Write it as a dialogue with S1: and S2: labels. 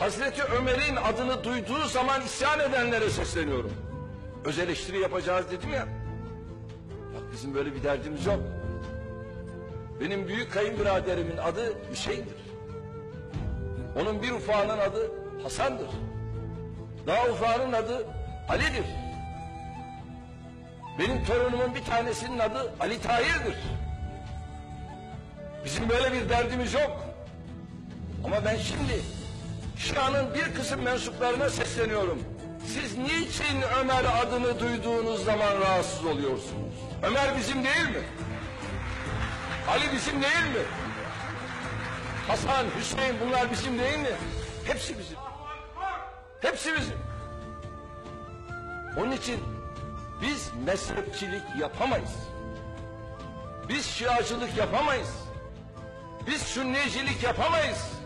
S1: Hazreti Ömer'in adını duyduğu zaman isyan edenlere sesleniyorum. Öz eleştiri yapacağız dedim ya. Bak bizim böyle bir derdimiz yok. Benim büyük kayınbiraderimin adı Hüseyin'dir. Onun bir ufağının adı Hasan'dır. Daha ufağının adı Ali'dir. Benim torunumun bir tanesinin adı Ali Tahir'dir. Bizim böyle bir derdimiz yok. Ama ben şimdi Şia'nın bir kısım mensuplarına sesleniyorum. Siz niçin Ömer adını duyduğunuz zaman rahatsız oluyorsunuz? Ömer bizim değil mi? Ali bizim değil mi? Hasan, Hüseyin bunlar bizim değil mi? Hepsi bizim. Hepsi bizim. Onun için biz mezhepçilik yapamayız. Biz şiacılık yapamayız. Biz sünnicilik yapamayız.